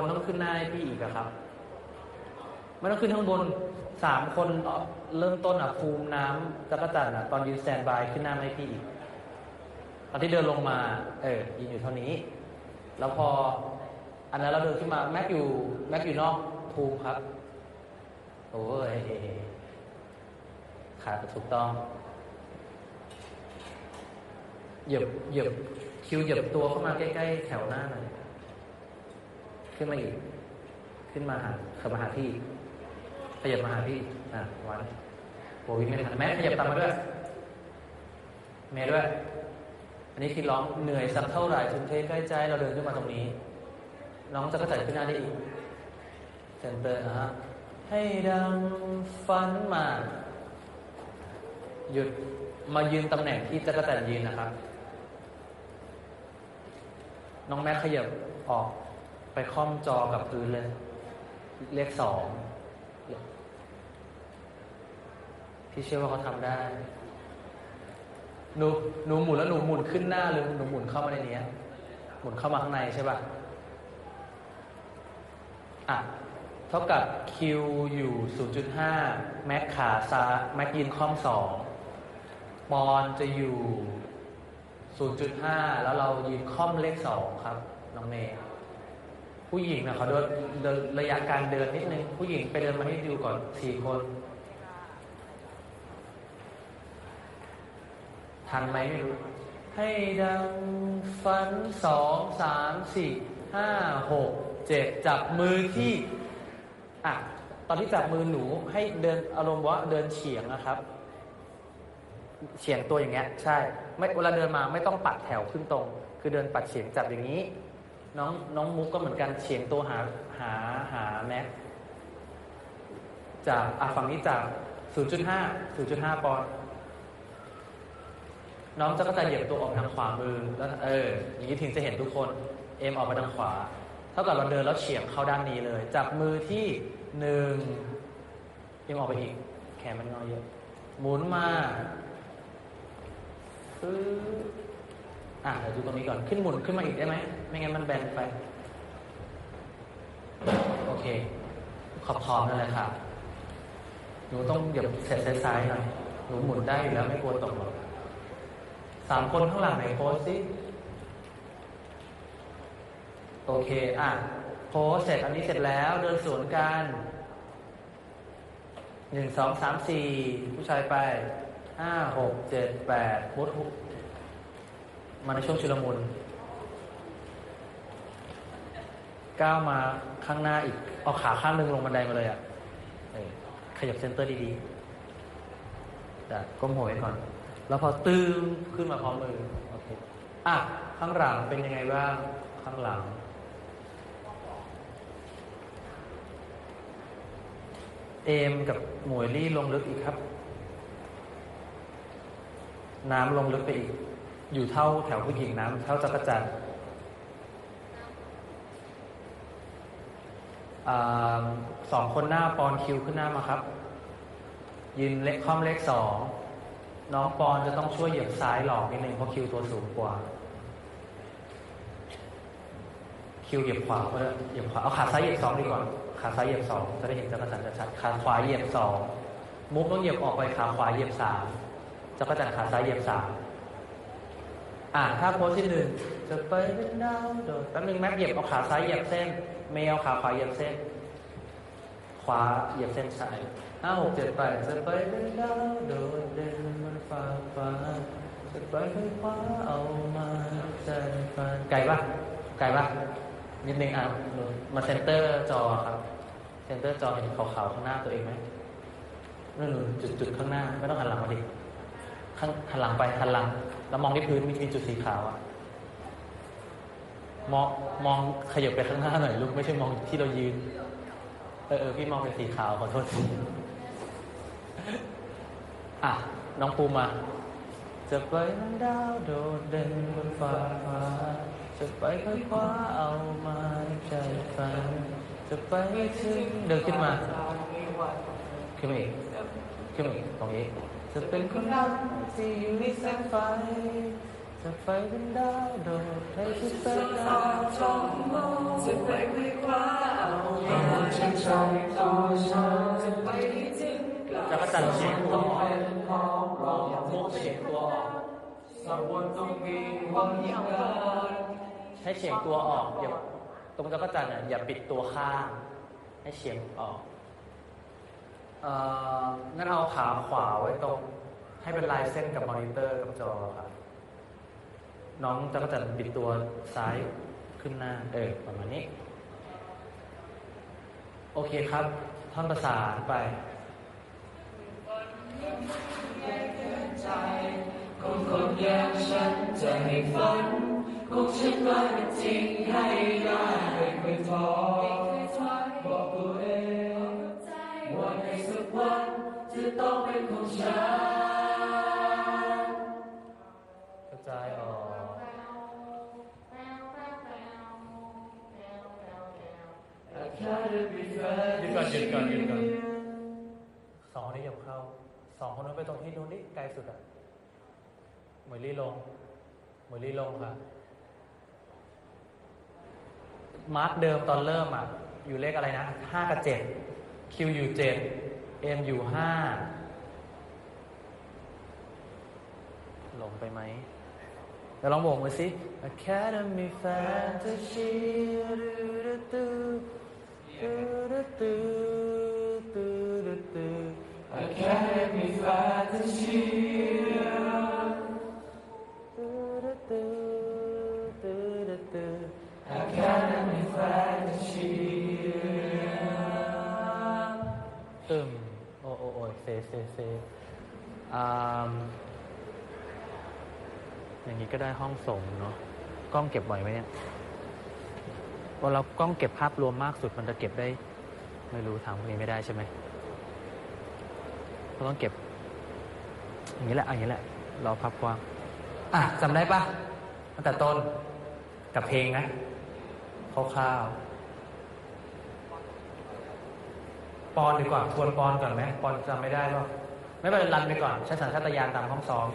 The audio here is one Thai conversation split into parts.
นต้องขึ้นหน้าให้พี่อีกอะครับไม่ต้องขึ้นข้างบนสามคนเริ่มต้นอะภูมิน้ำจักรจันทร์อะตอนยืนแตนบายขึ้นหน้ามาให้พี่อีกตอนที่เดินลงมา เออยืนอยู่เท่านี้ แล้วพอ อันนั้นเราเดินขึ้นมาแม็กอยู่แม็กอยู่นอกภูมิครับโอ้ยขาดถูกต้องเหยียบเหยียบคิวเหยียบตัวเข้ามาใกล้ ๆ แถวหน้าหน่อย ขึ้นมาอีก ขึ้นมาหาขับมาหาพี่ขยับมาหาพี่อะวันโบวิ่งไม่ทันแม่ขยับตามมาด้วยเมย์ด้วย อันนี้คือร้องเหนื่อยสักเท่าไหร่ถึงเทใกล้ใจ เราเดินขึ้นมาตรงนี้ น้องจะกระจายขึ้นหน้าได้อีกเซนเตอร์นะฮะให้ดังฟันมา หยุดมายืนตำแหน่งที่จะกระแตนยืนนะครับ น้องแม็กขยับออก ไปค่อมจอกับพื้นเลย เลขสองพี่เชื่อว่าเขาทำได้ หนูหนูหมุนแล้วหนูหมุนขึ้นหน้าหรือหนูหมุนเข้ามาในนี้หมุนเข้ามาข้างในใช่ป่ะอะเท่ากับ Q อยู่ 0.5 แม็กขาซ้ายแม็กยืนคอมสองปอนจะอยู่ 0.5 แล้วเรายืนค่อมเลขสองครับ น้องเมย์ ผู้หญิงนะเขาเดินเดินระยะการเดินนิดนึงผู้หญิงไปเดินมาให้ดูก่อนสี่คนทันไหมไม่รู้ ให้ดังฟันสองสามสี่ห้าหกเจ็ดจับมือที่อะตอนที่จับมือหนูให้เดินอารมณ์ว่าเดินเฉียงนะครับ เฉียงตัวอย่างเงี้ย ใช่ ไม่เวลาเดินมาไม่ต้องปัดแถวขึ้นตรง คือเดินปัดเฉียงจับอย่างนี้ น้องน้องมุกก็เหมือนกันเฉียงตัวหาหาหาแม็กจากอะฝั่งนี้จาก 0.5 0.5 ปอนด์น้องจะก็จะเหยียบตัวออกทางขวามือแล้วเอออย่างนี้ถึงจะเห็นทุกคนเอ็มออกมาทางขวา เท่ากับเราเดินแล้วเฉียงเข้าด้านนี้เลย จับมือที่หนึ่งเอ็มออกไปอีก แขนมันงอเยอะ หมุนมาปึ๊บ อะเดี๋ยวดูตรงนี้ก่อน ขึ้นหมุนขึ้นมาอีกได้ไหม ไม่งั้นมันแบนไป โอเค ขอบขอบนั่นแหละค่ะหนูต้องเหยียบเสร็จซ้ายๆหน่อย หนูหมุนได้อยู่แล้วไม่กลัวตกหรอกสามคนข้างหลังไหนโพสสิ โอเค อะ โพสเสร็จอันนี้เสร็จแล้ว เดินสวนกันหนึ่งสองสามสี่ผู้ชายไปห้าหกเจ็ดแปดพุทธ มาในช่วงชุลมุนก้าวมาข้างหน้าอีก เอาขาข้างหนึ่งลงบันไดมาเลยอะขยับเซนเตอร์ดีๆแต่ก้มหัวไว้ก่อน แล้วพอตื้มขึ้นมาพร้อมมือโอเคอะ ข้างหลังเป็นยังไงบ้าง ข้างหลัง เอมกับหมวยลี่ลงลึกอีกครับ น้ำลงลึกไปอีก อยู่เท่าแถวผู้หญิงน้ำเท่าจักรจันทร์สองคนหน้าปอนคิวขึ้นหน้ามาครับ ยืนเล็กค่อมเลขสองน้องปอนจะต้องช่วยเหยียบซ้ายหลอกนิดนึงเพราะคิวตัวสูงกว่า คิวเหยียบขวาก็ได้เหยียบขวาเอาขาซ้ายเหยียบสองดีกว่าขาซ้ายเหยียบสองจะได้เห็นจักรจันทร์ชัดขาขวาเหยียบสองมุกต้องเหยียบออกไปขาขวาเหยียบสามจักรจันทร์ขาซ้ายเหยียบสาม อ่าถ้าโพสที่หนึ่งจะไปเป็นดาวโดดแป๊บนึงแม็กเหยียบเอาขาซ้ายเหยียบเส้น เมย์เอาขาขวาเหยียบเส้น ขวาเหยียบเส้นซ้ายห้าหกเจ็ดแปดจะไปเป็นดาวโดดเด่นบนฟ้าฟ้าจะไปค้นคว้าเอามาใจฝันไกลปะไกลปะนิดนึงอะหนูมาเซนเตอร์จอครับเซนเตอร์จอเห็นขาวๆข้างหน้าตัวเองไหมนั่นหนูจุดๆข้างหน้าไม่ต้องหันหลังมาดิ ข้างหันหลังไปหันหลัง แล้วมองที่พื้นมีมีจุดสีขาวอะมองมองขยับไปข้างหน้าหน่อยลูกไม่ใช่มองที่เรายืน เออเออพี่มองเป็นสีขาวขอโทษทีอะน้องปูมา จะไปนั้นดาวโดดเด่นบนฟ้าฟ้าจะไปค่อยคว้าเอามาใจฝันจะไปถึงเดินขึ้นมาขึ้นมาอีกขึ้นมาอีกตรงนี้ จะเป็นคนนั้นที่อยู่ในแสงไฟจะไปเป็นดาวโดดให้ทุกสายตาจะไปคว้าคว้าเอาให้ฉันใจตัวฉันจะไปให้ถึงกลางจักรจันทร์เฉียงตัวออกพร้อมรอมุกเฉียงตัวออกสักวันต้องมีวันอย่งนั้นให้เฉียงตัวออกอย่าตรงจักรจันทร์น่ะอย่าปิดตัวข้างให้เฉียงออก งั้นเอาขาขวาไว้ตรง ให้เป็นลายเส้นกับมอนิเตอร์กับจอครับน้องจักรจันทร์บิดตัวซ้ายขึ้นหน้า เออประมาณนี้ โอเคครับ ท่อนประสานไปคนคนอย่างฉันจะให้ฝันของฉันก็จริงให้ได้ไม่เคยท้อ วันจะต้องเป็นของฉันกระจายออกแค่ได้มีแฟนหยุดก่อนก่อนหยุดก่อนสองนี่อย่าเข้าสองคนนั้นไปตรงที่นู้นนี่ไกลสุดอะเหมยลี่ลงเหมยลี่ลงค่ะ มาร์กเดิมตอนเริ่มอะ อยู่เลขอะไรนะห้ากับเจ็ดคิวอยู่เจ็ด เอ็มอยู่ห้าหลงไปไหมเดี๋ยวลองโบกมือสิ Academy Fantasy ดูดูดูดูดูดูดู Academy Fantasy ซเซเซอ่ามอย่างนี้ก็ได้ห้องส่งเนาะกล้องเก็บไหวไหมเนี่ยพอเรากล้องเก็บภาพรวมมากสุดมันจะเก็บได้ ไม่รู้ทางพวกนี้ไม่ได้ใช่ไหมเราต้องเก็บ อย่างนี้แหละอย่างนี้แหละรอภาพกว้างอะจำได้ปะตั้งแต่ต้นกับเพลงนะคร่าวๆปอนดีกว่าทวนปอนก่อนไหมปอนจำไม่ได้ป่ะ ไม่เป็นไรรันไปก่อนใช้สัญชาตญาณตามห้องซ้อม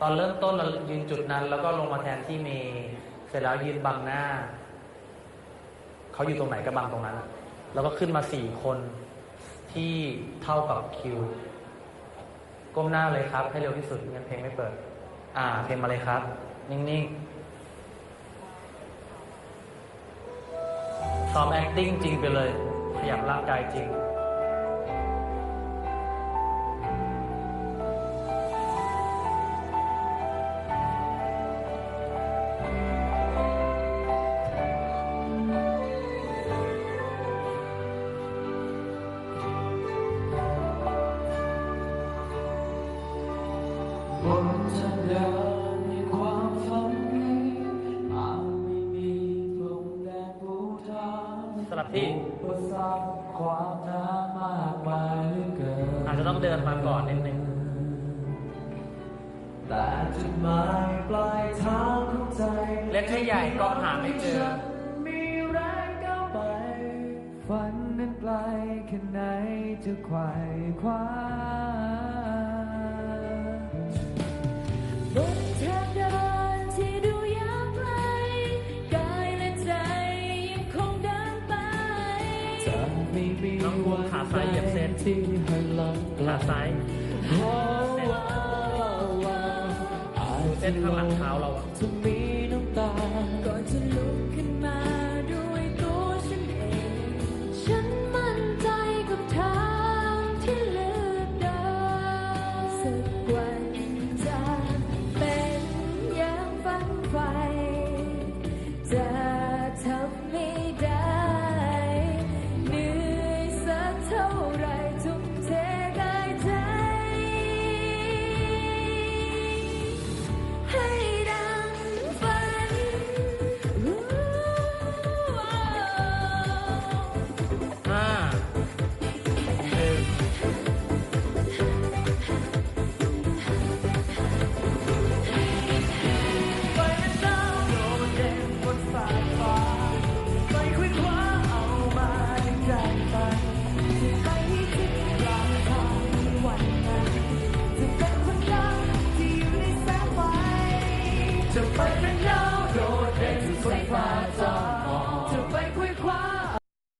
ตอนเริ่มต้นเรายืนจุดนั้น แล้วก็ลงมาแทนที่เมย์เสร็จแล้วยืนบังหน้า เขาอยู่ตรงไหนก็บังตรงนั้น แล้วก็ขึ้นมาสี่คนที่เท่ากับคิว ก้มหน้าเลยครับ ให้เร็วที่สุดงั้นเพลงไม่เปิด อ่า เพลงมาเลยครับ นิ่งๆซ้อม acting จริงไปเลย ขยับร่างกายจริง สลับที่อุปสรรคความน้ำมากมายเหลือเกินอาจจะต้องเดินมาก่อนนิดนึงแต่จุดหมายปลายทางของใจเล็กให้ใหญ่ก็หาไม่เจอมีแรงก้าวไปฝันนั้นไกลแค่ไหนจะไขว่คว้า น้องบูมขาซ้ายเหยียบเส้นที่หันหลังขาซ้ายโอ้โอ้โอ้อาจเส้นข้างหลังเท้าเราอะ